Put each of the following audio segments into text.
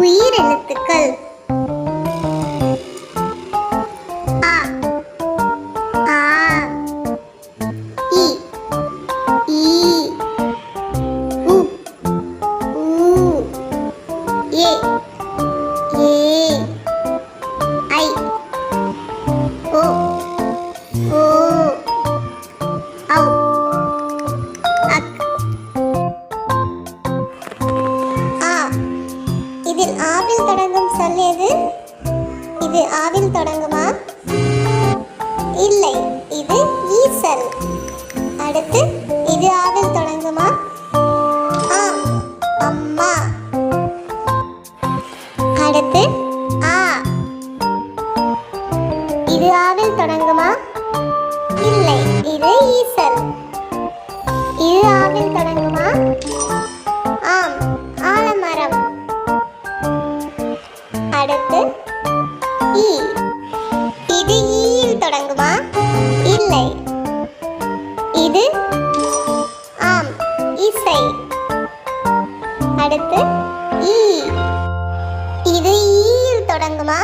உயிரெழுத்துக்கள். அ ஆ இ ஈ உ ஊ ஏ. ஆவில் தொடங்கும் சொல் எது இது ஆவில் தொடங்குமா? இல்லை இது ஈசல். அடுத்து இது ஆவில் தொடங்குமா? ஆம் அம்மா. அடுத்து ஆ. இது ஆவில் தொடங்குமா? இல்லை இது ஈசல். இது ஆவில் தொடங்குமா? தொடங்குமா?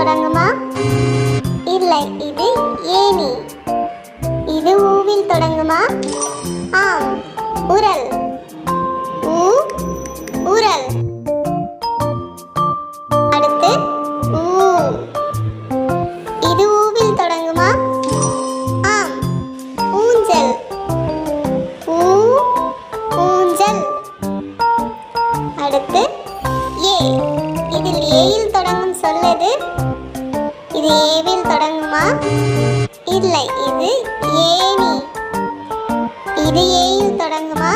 தொடங்குமா? இல்லை இது ஏணி. இது ஊவில் தொடங்குமா? ஆம் உரல். இது ஏவில் தொடங்குமா? இல்லை இது ஏணி. இது ஏயில் தொடங்குமா?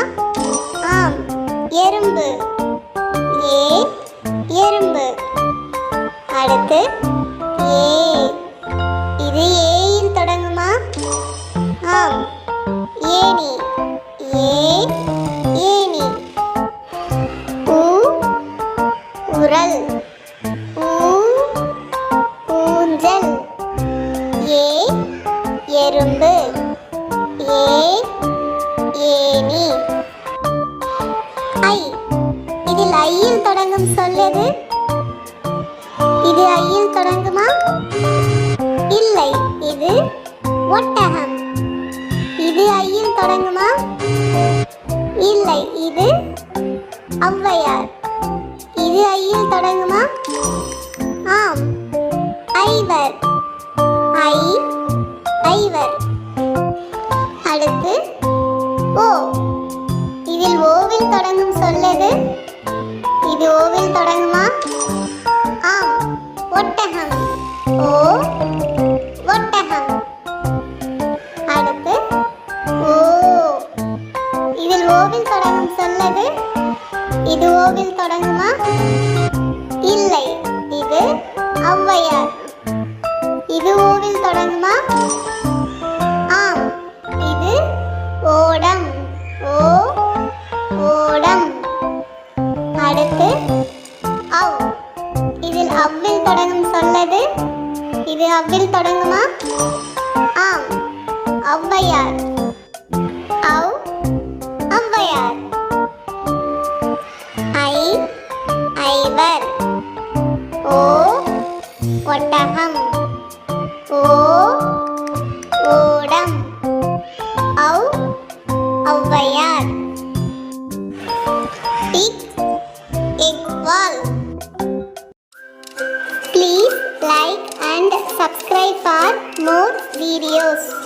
ஆம் எறும்பு. ஏ எறும்பு. அடுத்து ஏ. இது ஏயில் தொடங்குமா? ஆம் ஏணி. ஏ ஏணி. உரல். எறும்பு ஏ ஏனி ஐ இதில் ஐயில் தொடங்கும் சொல்லது இது ஐயில் தொடங்குமா? இல்லை இது ஒட்டகம். இது ஐயில் தொடங்குமா? இல்லை இது ஔவையார். இது ஐயில் தொடங்குமா? ஆம் ஐவர். ஐ தொடங்குமா? ஆம் ஒட்டகம். ஓ ஒட்டகம். அடுத்து ஓ. இதில் ஓவில் தொடங்கும் சொல்லது? இது ஓவில் தொடங்குமா? இல்லை இது ஔவையார் அவ்வில் தொடங்குமா? ஆம். ஔவையார். அவ் ஔவையார். ஐ ஐவர். ஓ and subscribe for more videos.